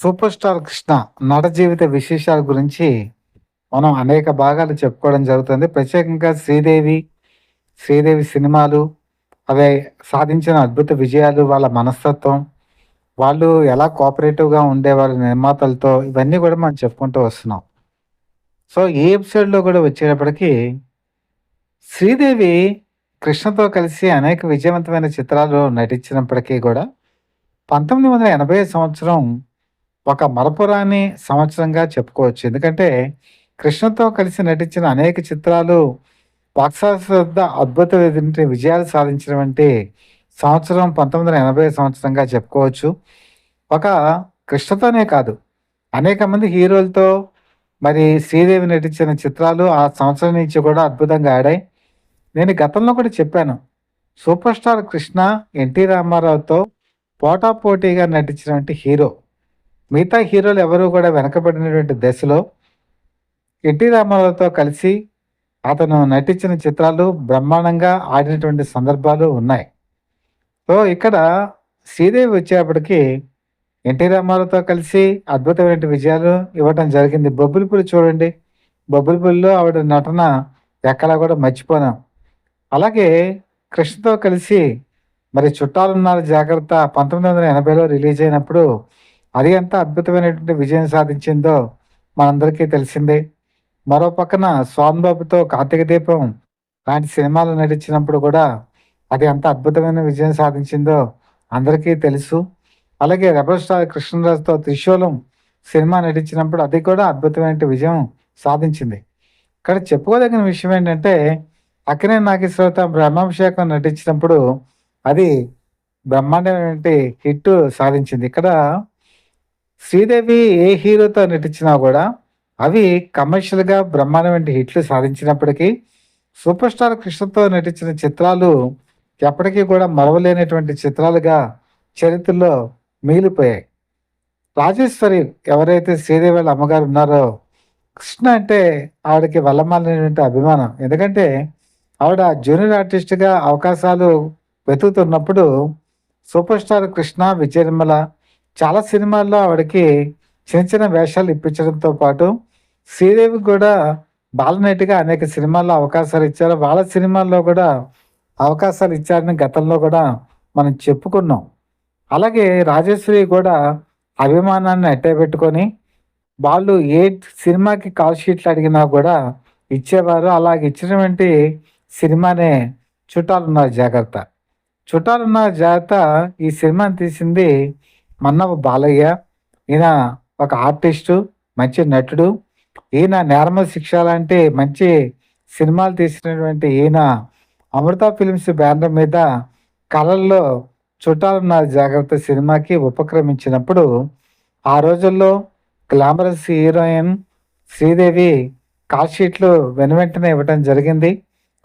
Super star Krishna నట జీవిత విశేషాల గురించి మనం అనేక భాగాలు చెప్పుకోవడం జరుగుతుంది. ప్రత్యేకంగా శ్రీదేవి శ్రీదేవి సినిమాలు అవి సాధించిన అద్భుత విజయాలు వాళ్ళ మనస్తత్వం వాళ్ళు ఎలా కోఆపరేటివ్గా ఉండేవారు నిర్మాతలతో ఇవన్నీ కూడా మనం చెప్పుకుంటూ వస్తున్నాం. సో ఈ ఎపిసోడ్లో కూడా వచ్చేటప్పటికి శ్రీదేవి కృష్ణతో కలిసి అనేక విజయవంతమైన చిత్రాలు నటించినప్పటికీ కూడా పంతొమ్మిది వందల ఎనభై సంవత్సరం ఒక మరపురాని సంవత్సరంగా చెప్పుకోవచ్చు. ఎందుకంటే కృష్ణతో కలిసి నటించిన అనేక చిత్రాలు బాక్సాఫీస్ వద్ద అద్భుత విధి- విజయాలు సాధించినటువంటి సంవత్సరం పంతొమ్మిది వందల ఎనభై సంవత్సరంగా చెప్పుకోవచ్చు. ఒక కృష్ణతోనే కాదు అనేక మంది హీరోలతో మరి శ్రీదేవి నటించిన చిత్రాలు ఆ సంవత్సరం నుంచి కూడా అద్భుతంగా ఆడాయి. నేను గతంలో కూడా చెప్పాను సూపర్ స్టార్ కృష్ణ ఎన్టీ రామారావుతో పోటాపోటీగా నటించినటువంటి హీరో. మిగతా హీరోలు ఎవరు కూడా వెనకబడినటువంటి దశలో ఎన్టీ రామారావుతో కలిసి అతను నటించిన చిత్రాలు బ్రహ్మాండంగా ఆడినటువంటి సందర్భాలు ఉన్నాయి. సో ఇక్కడ శ్రీదేవి వచ్చేప్పటికి ఎన్టీ రామారావుతో కలిసి అద్భుతమైన విజయాలు ఇవ్వటం జరిగింది. బొబ్బులిపులు చూడండి. బొబ్బులిపుల్లో ఆవిడ నటన ఎక్కడా కూడా మర్చిపోనాం. అలాగే కృష్ణతో కలిసి మరి చుట్టాలున్నారు జాగ్రత్త పంతొమ్మిది వందల ఎనభైలో రిలీజ్ అయినప్పుడు అది ఎంత అద్భుతమైనటువంటి విజయం సాధించిందో మనందరికీ తెలిసిందే. మరో పక్కన స్వామిబాబుతో బాబుతో కార్తీక దీపం లాంటి సినిమాలు నటించినప్పుడు కూడా అది ఎంత అద్భుతమైన విజయం సాధించిందో అందరికీ తెలుసు. అలాగే రెబల్ స్టార్ కృష్ణరాజుతో త్రిశూలం సినిమా నటించినప్పుడు అది కూడా అద్భుతమైన విజయం సాధించింది. ఇక్కడ చెప్పుకోదగిన విషయం ఏంటంటే అక్కినే నాగేశ్వరతో బ్రహ్మాభిషేకం నటించినప్పుడు అది బ్రహ్మాండమైన హిట్ సాధించింది. ఇక్కడ శ్రీదేవి ఏ హీరోతో నటించినా కూడా అవి కమర్షియల్గా బ్రహ్మాండమైన హిట్లు సాధించినప్పటికీ సూపర్ స్టార్ కృష్ణతో నటించిన చిత్రాలు ఎప్పటికీ కూడా మరవలేనటువంటి చిత్రాలుగా చరిత్రలో మిగిలిపోయాయి. రాజేశ్వరి ఎవరైతే శ్రీదేవి వాళ్ళ అమ్మగారు ఉన్నారో కృష్ణ అంటే ఆవిడకి వల్లమాలినటువంటి అభిమానం. ఎందుకంటే ఆవిడ జూనియర్ ఆర్టిస్ట్గా అవకాశాలు వెతుకుతున్నప్పుడు సూపర్ స్టార్ కృష్ణ విజయనిర్మల చాలా సినిమాల్లో ఆవిడకి చిన్న చిన్న వేషాలు ఇప్పించడంతో పాటు శ్రీదేవి కూడా బాలనటిగా అనేక సినిమాల్లో అవకాశాలు ఇచ్చారు. వాళ్ళ సినిమాల్లో కూడా అవకాశాలు ఇచ్చారని గతంలో కూడా మనం చెప్పుకున్నాం. అలాగే రాజేశ్వరి కూడా అభిమానాన్ని అట్టే పెట్టుకొని వాళ్ళు ఏ సినిమాకి కాల్ షీట్లు అడిగినా కూడా ఇచ్చేవారు. అలాగే ఇచ్చినటువంటి సినిమానే చుట్టాలున్న జాగ్రత్త. చుట్టాలున్న జాగ్రత్త ఈ సినిమాని తీసింది మన్నవ బాలయ్య ఈయన ఒక ఆర్టిస్టు మంచి నటుడు. ఈయన నేరమ శిక్ష లాంటి మంచి సినిమాలు తీసినటువంటి ఈయన అమృత ఫిల్మ్స్ బ్యానర్ మీద కళల్లో చుట్టాలున్న జాగ్రత్త సినిమాకి ఉపక్రమించినప్పుడు ఆ రోజుల్లో గ్లామరస్ హీరోయిన్ శ్రీదేవి కాల్షీట్లు వెనువెంటనే ఇవ్వడం జరిగింది.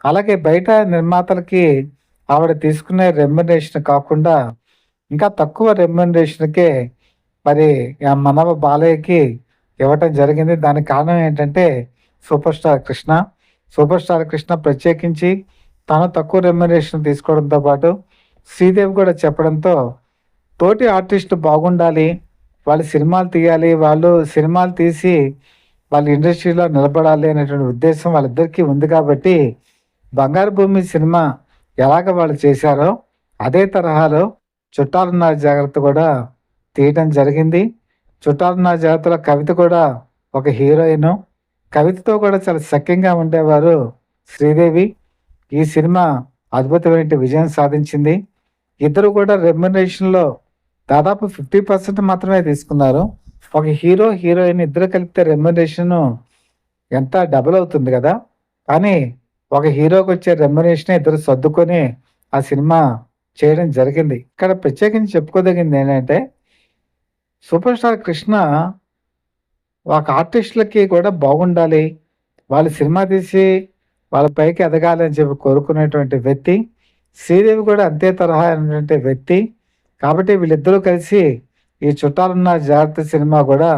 అలాగే బయట నిర్మాతలకి ఆవిడ తీసుకునే రెమ్యునరేషన్ కాకుండా ఇంకా తక్కువ రెమ్యునరేషన్కే మరి ఆ మనవ బాలయ్యకి ఇవ్వటం జరిగింది. దానికి కారణం ఏంటంటే super star Krishna. Super star Krishna ప్రత్యేకించి తాను తక్కువ రెమ్యునరేషన్ తీసుకోవడంతో పాటు శ్రీదేవి కూడా చెప్పడంతో తోటి ఆర్టిస్ట్ బాగుండాలి వాళ్ళు సినిమాలు తీయాలి వాళ్ళు సినిమాలు తీసి వాళ్ళ ఇండస్ట్రీలో నిలబడాలి అనేటువంటి ఉద్దేశం వాళ్ళిద్దరికీ ఉంది కాబట్టి బంగారు భూమి సినిమా ఎలాగ వాళ్ళు చేశారో అదే తరహాలో చుట్టాలున్న జాగ్రత్త కూడా తీయటం జరిగింది. చుట్టాలున్న జాగ్రత్తలో కవిత కూడా ఒక హీరోయిన్. కవితతో కూడా చాలా సఖ్యంగా ఉండేవారు శ్రీదేవి. ఈ సినిమా అద్భుతమైన విజయం సాధించింది. ఇద్దరు కూడా రెమ్యునరేషన్లో దాదాపు ఫిఫ్టీ పర్సెంట్ మాత్రమే తీసుకున్నారు. ఒక హీరో హీరోయిన్ ఇద్దరు కలిపితే రెమ్యునరేషన్ ఎంత డబుల్ అవుతుంది కదా. కానీ ఒక హీరోకి వచ్చే రెమ్యునరేషన్ ఇద్దరు సర్దుకొని ఆ సినిమా చేయడం జరిగింది. ఇక్కడ ప్రత్యేకించి చెప్పుకోదగింది ఏంటంటే సూపర్ స్టార్ కృష్ణ ఒక ఆర్టిస్టులకి కూడా బాగుండాలి వాళ్ళు సినిమా తీసి వాళ్ళ పైకి ఎదగాలి అని చెప్పి కోరుకునేటువంటి వ్యక్తి శ్రీదేవి కూడా అంతే తరహా అయినటువంటి వ్యక్తి. కాబట్టి వీళ్ళిద్దరూ కలిసి ఈ చుట్టాలున్న జాగ్రత్త సినిమా కూడా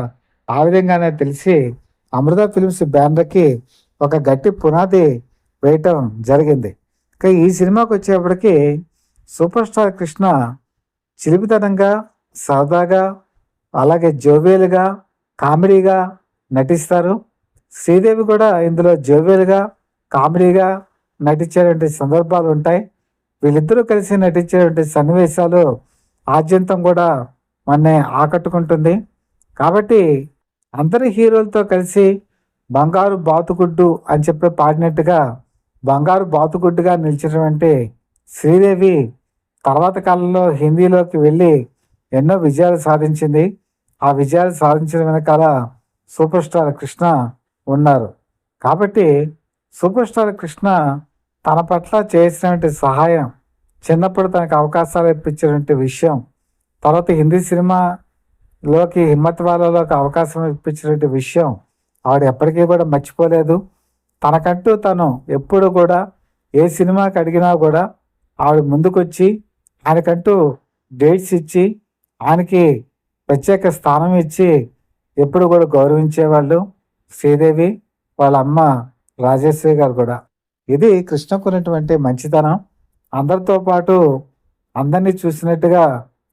ఆ విధంగానే తెలిసి అమృత ఫిల్మ్స్ బ్యానర్కి ఒక గట్టి పునాది వేయటం జరిగింది. ఇక ఈ సినిమాకి వచ్చేప్పటికి సూపర్ స్టార్ కృష్ణ చిలిపితనంగా సరదాగా అలాగే జోవేలుగా కామెడీగా నటిస్తారు. శ్రీదేవి కూడా ఇందులో జోవేలుగా కామెడీగా నటించేటువంటి సందర్భాలు ఉంటాయి. వీళ్ళిద్దరూ కలిసి నటించేటువంటి సన్నివేశాలు ఆద్యంతం కూడా మన ఆకట్టుకుంటుంది. కాబట్టి అందరి హీరోలతో కలిసి బంగారు బాతుగుడ్డు అని చెప్పి పాడినట్టుగా బంగారు బాతుగుడ్డుగా నిలిచినటువంటి శ్రీదేవి తర్వాత కాలంలో హిందీలోకి వెళ్ళి ఎన్నో విజయాలు సాధించింది. ఆ విజయాలు సాధించిన వెనకాల సూపర్ స్టార్ కృష్ణ ఉన్నారు. కాబట్టి సూపర్ స్టార్ కృష్ణ తన పట్ల చేసినటువంటి సహాయం చిన్నప్పుడు తనకు అవకాశాలు ఇప్పించినటువంటి విషయం తర్వాత హిందీ సినిమాలోకి హిమ్మత్ వాళ్ళలోకి అవకాశం ఇప్పించినటువంటి విషయం ఆవిడ ఎప్పటికీ కూడా మర్చిపోలేదు. తనకంటూ తను ఎప్పుడు కూడా ఏ సినిమాకి అడిగినా కూడా ఆవిడ ముందుకొచ్చి ఆయనకంటూ డేట్స్ ఇచ్చి ఆయనకి ప్రత్యేక స్థానం ఇచ్చి ఎప్పుడు కూడా గౌరవించేవాళ్ళు శ్రీదేవి వాళ్ళ అమ్మ రాజేశ్వరి గారు కూడా. ఇది కృష్ణకు ఉన్నటువంటి మంచితనం. అందరితో పాటు అందరినీ చూసినట్టుగా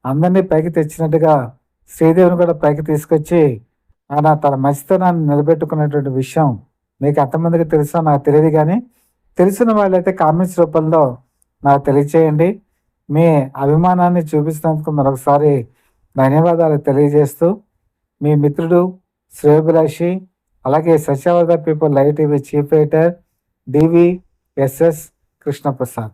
అందరినీ పైకి తెచ్చినట్టుగా శ్రీదేవిని కూడా పైకి తీసుకొచ్చి ఆయన తన మంచితనాన్ని నిలబెట్టుకున్నటువంటి విషయం మీకు ఎంతమందికి తెలుసో నాకు తెలియదు కానీ తెలిసిన వాళ్ళైతే కామెంట్స్ రూపంలో నాకు తెలియచేయండి. మీ అభిమానాన్ని చూపిస్తున్నందుకు మరొకసారి ధన్యవాదాలు తెలియజేస్తూ మీ మిత్రుడు శ్రేయభిలాషి అలాగే సత్యవర్ధ people live TV chief editor DV SS Krishnaprasad.